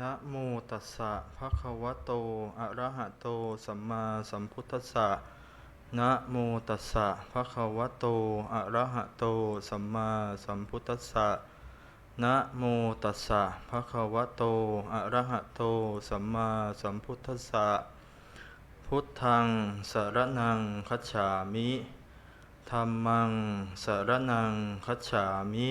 นะโมตัสสะภะคะวะโต อะระหะโต สัมมาสัมพุทธัสสะนะโมตัสสะภะคะวะโต อะระหะโต สัมมาสัมพุทธัสสะนะโมตัสสะภะคะวะโต อะระหะโต สัมมาสัมพุทธัสสะ พุทธัง สารนังคัจฉามิ ธัมมัง สารนังคัจฉามิ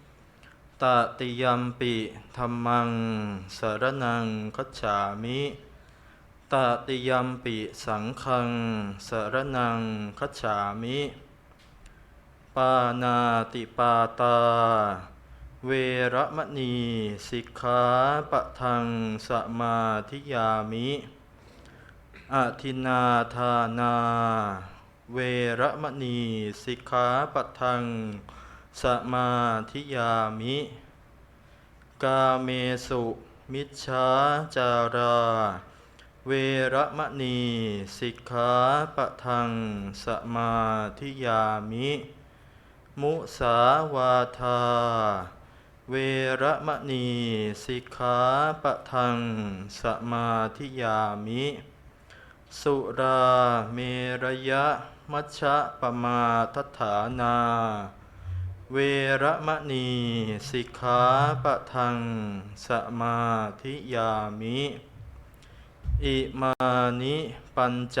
ตติยมปิธัมมังสรนังคัจฉามิตติยมปิสังฆังสรนังคัจฉามิ ปานาติปาตา เวระมณีสิกขาปะทังสมาธิยามิอาทินาทานา เวระมณีสิกขาปะทัง สมาธิยามิ กาเมสุ มิจฉาจารา เวระมณี สิกขาปะทัง สมาธิยามิ มุสาวาทา เวระมณี สิกขาปะทัง สมาธิยามิ สุราเมรยะ มัชฌะปมาทัฐานา เวระมณีสิกขาปะทัง สมาธิยามิ อิมานิปัญจ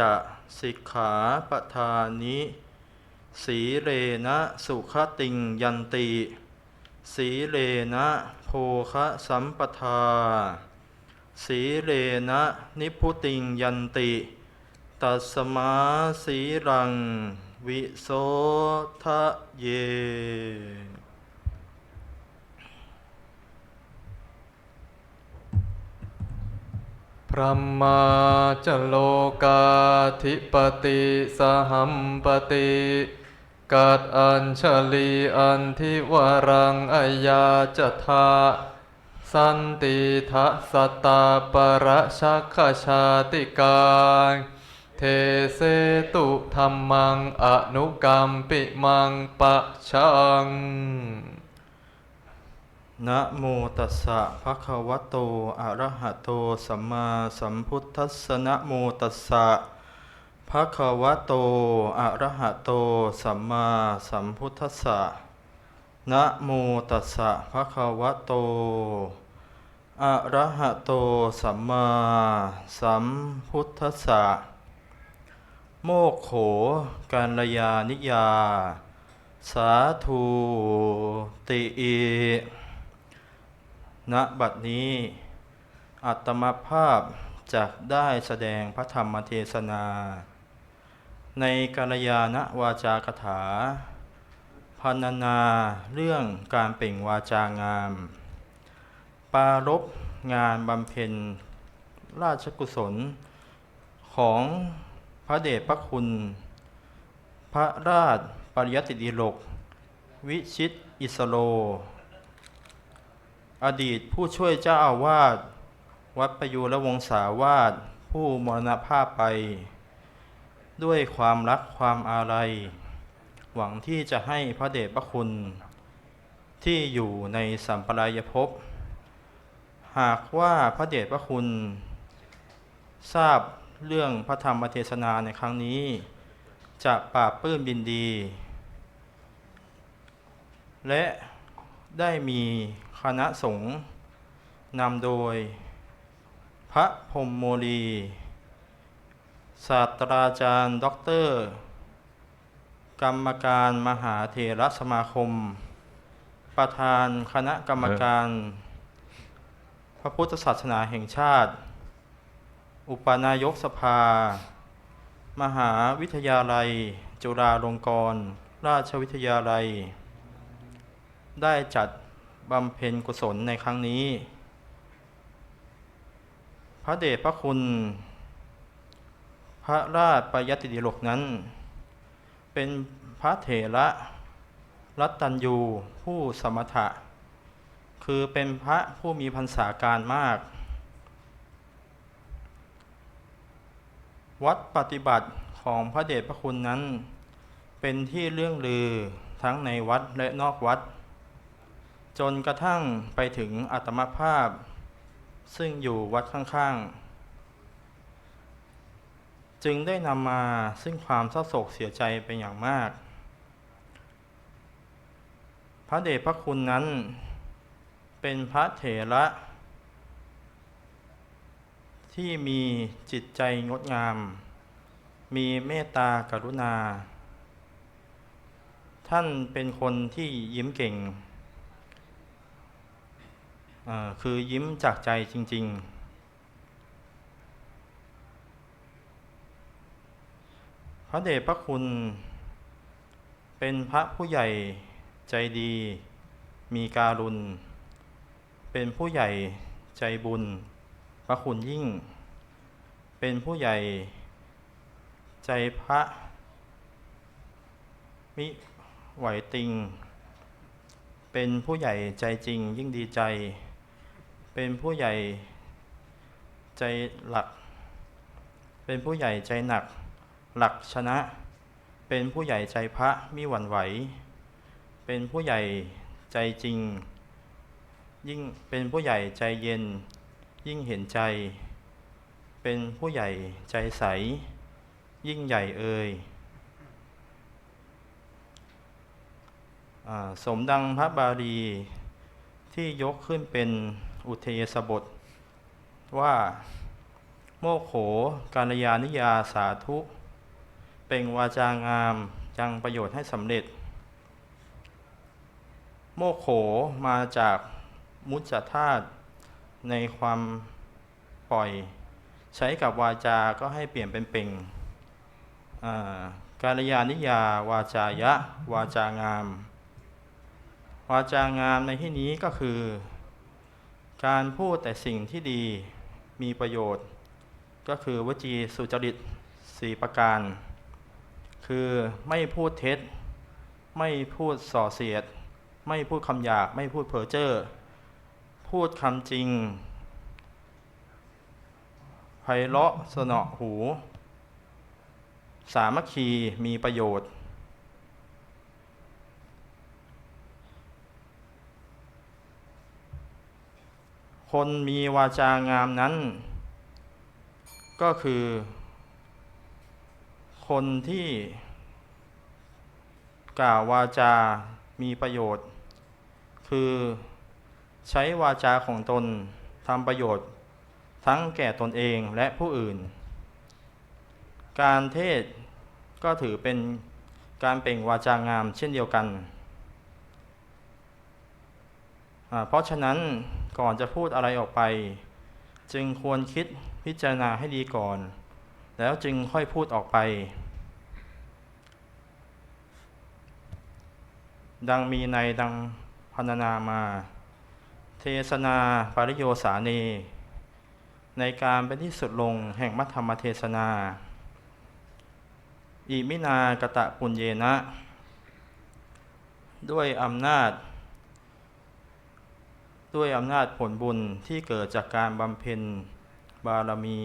สิกขาปะทานิ สีเลนะสุขติงยันติ สีเลนะโภคะสัมปทา สีเลนะนิพุติงยันติ ตัสมาสีรัง วิโสทะเย พระมาจโลกาธิปติสหัมปติกัดอัญชลีอันทิวรังอายาจทาสันติทะสตาปรชักชาติกา เทเสตุธรรมังอนุกรรมปิมังปะชังนะโมตัสสะภะคะวะโตอะระหะโตสัมมาสัมพุทธัสสะนะโมตัสสะภะคะวะโตอะระหะโตสัมมาสัมพุทธัสสะนะโมตัสสะภะคะวะโตอะระหะโตสัมมาสัมพุทธัสสะ โมกโขกัลยานิยา สาธุติอิณบัดนี้ อัตมภาพจะได้แสดงพระธรรมเทศนา ในกัลยาณวาจากถาพรรณนาเรื่องการเปล่งวาจางาม ปารบงานบำเพ็ญราชกุศลของ ระเดชพระคุณ พระราชปริยติดิลก วิชิตอิสโล อดีตผู้ช่วยเจ้าอาวาสวัดประยูรวงศาวาสผู้มรณภาพไป ด้วยความรักความอาลัย หวังที่จะให้พระเดชพระคุณ ที่อยู่ในสัมปรายภพหากว่าพระเดชพระคุณ ทราบ เรื่องพระธรรมเทศนาในครั้งนี้ จะปราบปลื้มยินดี และได้มีคณะสงฆ์นำโดย พระพรมโมลีศาสตราจารย์ด็อกเตอร์ กรรมการมหาเถรสมาคม ประธานคณะกรรมการ พระพุทธศาสนาแห่งชาติ อุปนายกสภา มหาวิทยาลัย จุฬาลงกรณราชวิทยาลัย ได้จัดบำเพ็ญกุศลในครั้งนี้ พระเดชพระคุณ พระราชปยติดิลกนั้น เป็นพระเถระรัตตัญยูผู้สมถะ คือเป็นพระผู้มีพรรษาการมาก วัดปฏิบัติของพระเดชพระคุณนั้น เป็นที่เรื่องลือทั้งในวัดและนอกวัด จนกระทั่งไปถึงอัตมภาพ ซึ่งอยู่วัดข้างๆ จึงได้นำมาซึ่งความเศร้าโศกเสียใจเป็นอย่างมาก พระเดชพระคุณนั้น เป็นพระเถระ ที่มีจิตใจงดงาม มีเมตตากรุณา ท่านเป็นคนที่ยิ้มเก่ง คือยิ้มจากใจจริง ๆ พระเดชพระคุณ เป็นพระผู้ใหญ่ใจดี มีการุณ เป็นผู้ใหญ่ใจบุญ ระคุณยิ่ง เป็นผู้ใหญ่ใจพระ มิไหวติง เป็นผู้ใหญ่ใจจริงยิ่งดีใจ เป็นผู้ใหญ่ใจหลัก เป็นผู้ใหญ่ใจหนัก หลักชนะ เป็นผู้ใหญ่ใจพระมิหวั่นไหว เป็นผู้ใหญ่ใจจริง ยิ่งเป็นผู้ใหญ่ใจเย็น ยิ่งเห็นใจ เป็นผู้ใหญ่ใจใส ยิ่งใหญ่เอ่ยสมดังพระบาลีที่ยกขึ้นเป็นอุเทศบท ว่าโมโขการยานิยาสาธุ เป็นวาจางามยังประโยชน์ให้สำเร็จ โมโขมาจากมุจจธาตุ ในความปล่อย ใช้กับวาจาก็ให้เปลี่ยนเป็นเป่งการยานิยาวาจายะ วาจางาม วาจางามในที่นี้ก็คือ การพูดแต่สิ่งที่ดีมีประโยชน์ ก็คือวจีสุจริตสี่ประการ คือไม่พูดเท็จ ไม่พูดส่อเสียด ไม่พูดคำหยาบไม่พูดเพ้อเจ้อ พูดคำจริงไพเราะสนอหู สามัคคีมีประโยชน์ คนมีวาจางามนั้น ก็คือ คนที่ กล่าววาจามีประโยชน์ คือ ใช้วาจาของตนทำประโยชน์ ทั้งแก่ตนเองและผู้อื่น การเทศก็ถือเป็นการเปล่งวาจางามเช่นเดียวกัน เพราะฉะนั้นก่อนจะพูดอะไรออกไป จึงควรคิดพิจารณาให้ดีก่อน แล้วจึงค่อยพูดออกไป ดังมีในดังพรรณนามา เทศนาปริโยสาเนในการเป็นที่สุดลงแห่งมัธรรมเทศนา อิมินากตะปุญเยนะ ด้วยอำนาจ ด้วยอำนาจผลบุญที่เกิดจากการบำเพ็ญบารมี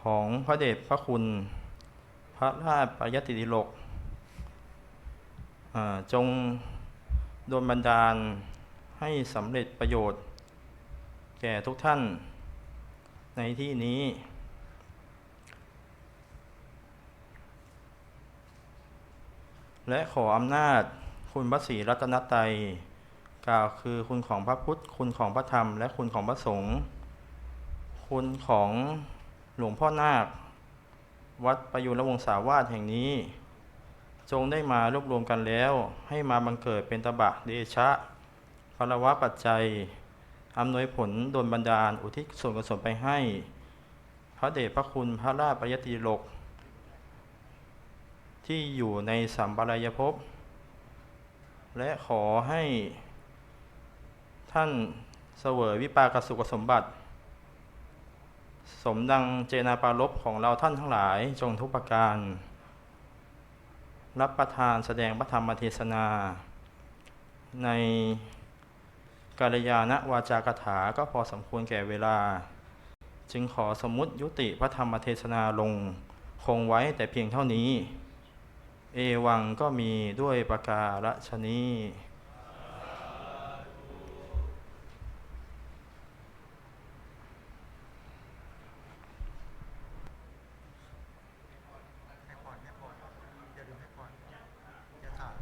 ของพระเดชพระคุณ พระราชปยติดิโลก จงโดนบันดาลให้สำเร็จประโยชน์ แก่ทุกท่านในที่นี้ และขออำนาจคุณพระศรีรัตนตรัยกล่าวคือคุณของพระพุทธ คุณของพระธรรม และคุณของพระสงฆ์คุณของหลวงพ่อนาค วัดประยุรวงศาวาสแห่งนี้ จงได้มารวบรวมกันแล้ว ให้มาบังเกิดเป็นตบะเดชะพลวะปัจจัยอำนวยผลโดนบันดาลอุทิศส่วนกุศลไปให้ พระเดชพระคุณพระราชปยติโลก ที่อยู่ในสัมปรายภพ และขอให้ ท่านเสวยวิปากสุขสมบัติ สมดังเจนาปารบของเราท่านทั้งหลายจงทุกประการ รับประทานแสดงพระธรรมเทศนา ในกาลยาณวาจากถาก็พอสมควรแก่เวลา จึงขอสมมุติยุติพระธรรมเทศนาลง คงไว้แต่เพียงเท่านี้ เอวังก็มีด้วยประการชนี้ ให้พรให้พรอย่าลืมให้พรอย่าถาม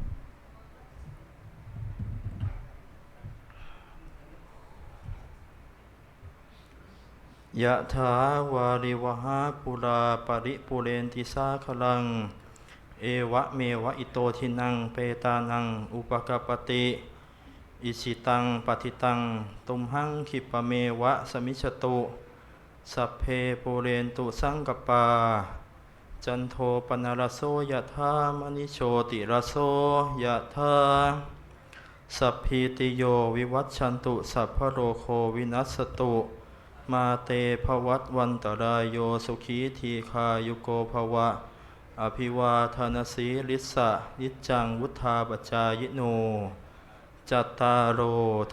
ยะถาวาริวหาปุราปริปุเรนติสาคลัง เอวะเมวะอิโตทินังเปตานัง อุปกปปติ อิชิตังปฏิตัง ตุมหังคิปะเมวะสมิชตุสัพเพปุเรนตุสังกปา จันโทปนารโสยะธามณิโชติรโสยะธาสัพพีติโยวิวัชชันตุสัพพโรโควินัสตุ มาเตภวัตวันตรายโยสุขีทีคายุโกภวะ อภิวาทานสีลิสะยิจจังวุธาปจายโน จัตตารโอ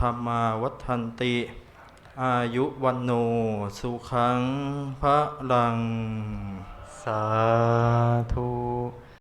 ธรรมาวัฏันติ อายุวันโนสุขังพระลัง สาธุ